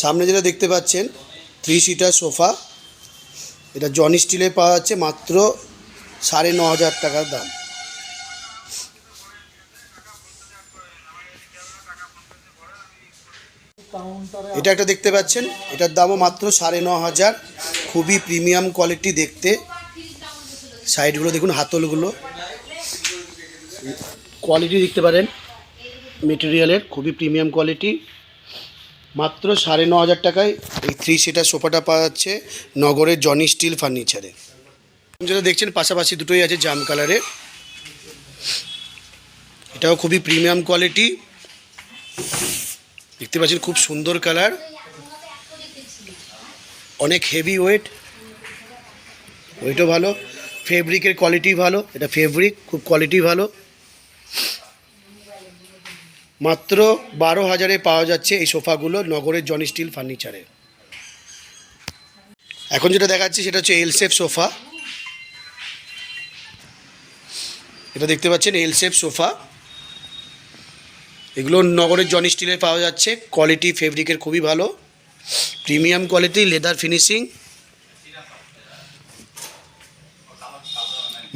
সামনে যেটা দেখতে পাচ্ছেন থ্রি সিটার সোফা এটা জন স্টিলে পাওয়া যাচ্ছে মাত্র সাড়ে ন হাজার টাকার দাম। এটা একটা দেখতে পাচ্ছেন, এটার দামও মাত্র সাড়ে ন হাজার, খুবই প্রিমিয়াম কোয়ালিটি দেখতে। সাইডগুলো দেখুন, হাতলগুলো। কোয়ালিটি দেখতে পারেন মেটেরিয়ালের খুবই প্রিমিয়াম কোয়ালিটি মাত্র সাড়ে ন হাজার টাকায় এই থ্রি সিটার সোফাটা পাওয়া যাচ্ছে নগরের জনি স্টিল ফার্নিচারে। যেটা দেখছেন, পাশাপাশি দুটোই আছে জাম কালারে এটাও খুবই প্রিমিয়াম কোয়ালিটি। দেখতে পাচ্ছেন খুব সুন্দর কালার। অনেক হেভি ওয়েট। ওয়েটও ভালো। ফেব্রিকের কোয়ালিটি ভালো। এটা ফেব্রিক, খুব কোয়ালিটি ভালো। মাত্র বারো হাজারে পাওয়া যাচ্ছে এই সোফাগুলো নগরের জন স্টিল ফার্নিচারে এখন যেটা দেখাচ্ছি সেটা হচ্ছে এল শেপ সোফা। এটা দেখতে পাচ্ছেন এল শেপ সোফা। এগুলো নগরের জন স্টিলের পাওয়া যাচ্ছে। কোয়ালিটি ফেব্রিকের খুবই ভালো। প্রিমিয়াম কোয়ালিটি লেদার ফিনিশিং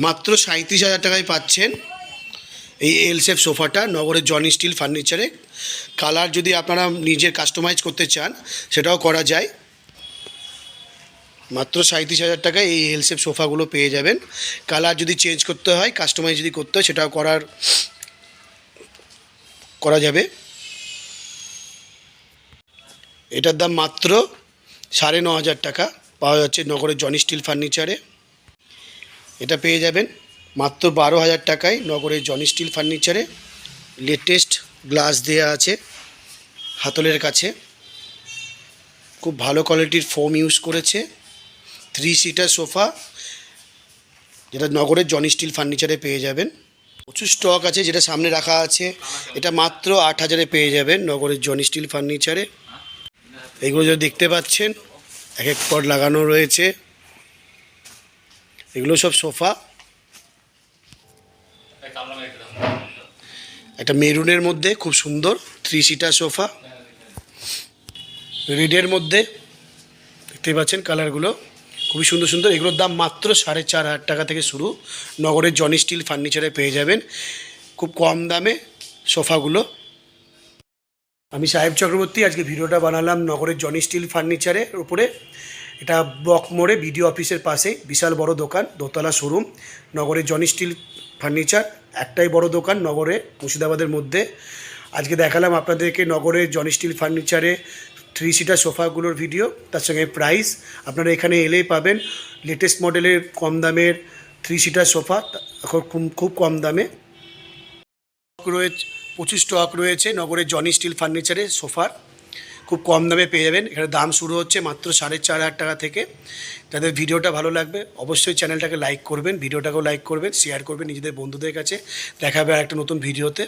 মাত্র সাঁত্রিশ হাজার টাকায় পাচ্ছেন। এই এল শেপ সোফাটা, নগরের জন স্টিল ফার্নিচারে কালার যদি আপনারা নিজের কাস্টমাইজ করতে চান, সেটাও করা যায়। মাত্র সাঁত্রিশ হাজার টাকায় এই এল শেপ সোফাগুলো পেয়ে যাবেন। কালার যদি চেঞ্জ করতে হয় কাস্টমাইজ যদি করতে হয়, সেটাও করার করা যাবে। এটার দাম মাত্র সাড়ে ন হাজার টাকা। পাওয়া যাচ্ছে নগরের জন স্টিল ফার্নিচারে এটা পেয়ে যাবেন। মাত্র বারো হাজার টাকায় নগরের জন স্টিল ফার্নিচারে লেটেস্ট গ্লাস দেওয়া আছে হাতলের কাছে। খুব ভালো কোয়ালিটির ফোম ইউজ করেছে। থ্রি সিটার সোফা যেটা নগরের জন স্টিল ফার্নিচারে পেয়ে যাবেন। প্রচুর স্টক আছে যেটা সামনে রাখা আছে। এটা মাত্র আট হাজারে পেয়ে যাবেন নগরের জন স্টিল ফার্নিচারে এগুলো যদি দেখতে পাচ্ছেন, এক এক পট লাগানো রয়েছে। এগুলো সব সোফা একটা মেরুনের মধ্যে খুব সুন্দর থ্রি সিটার সোফা রেডের মধ্যে দেখতে পাচ্ছেন কালারগুলো খুবই সুন্দর সুন্দর। এগুলোর দাম মাত্র সাড়ে চার হাজার টাকা থেকে শুরু। নগরের জনি স্টিল ফার্নিচারে পেয়ে যাবেন। খুব কম দামে সোফাগুলো আমি সাহেব চক্রবর্তী, আজকে ভিডিওটা বানালাম নগরের জনি স্টিল ফার্নিচারের উপরে। এটা ব্লক মোড়ে বিডিও অফিসের পাশে বিশাল বড় দোকান, দোতলা শোরুম। নগরের জনি স্টিল ফার্নিচার, একটাই বড় দোকান নগরে, মুর্শিদাবাদের মধ্যে। আজকে দেখালাম আপনাদেরকে নগরের জনি স্টিল ফার্নিচারে থ্রি সিটার সোফাগুলোর ভিডিও তার সঙ্গে প্রাইস আপনারা এখানে এলেই পাবেন লেটেস্ট মডেলের কম দামের থ্রি সিটার সোফা এখন খুব- খুব কম দামে। রয়েছে প্রচুর স্টক রয়েছে নগরের জনি স্টিল ফার্নিচারে সোফার। খুব কম দামে পেয়ে যাবেন। এখানে দাম শুরু হচ্ছে মাত্র সাড়ে চার হাজার টাকা থেকে। যাদের ভিডিওটা ভালো লাগবে, অবশ্যই চ্যানেলটাকে লাইক করবেন, ভিডিওটাকেও লাইক করবেন শেয়ার করবেন নিজেদের বন্ধুদের কাছে। দেখাবে আর একটা নতুন ভিডিওতে।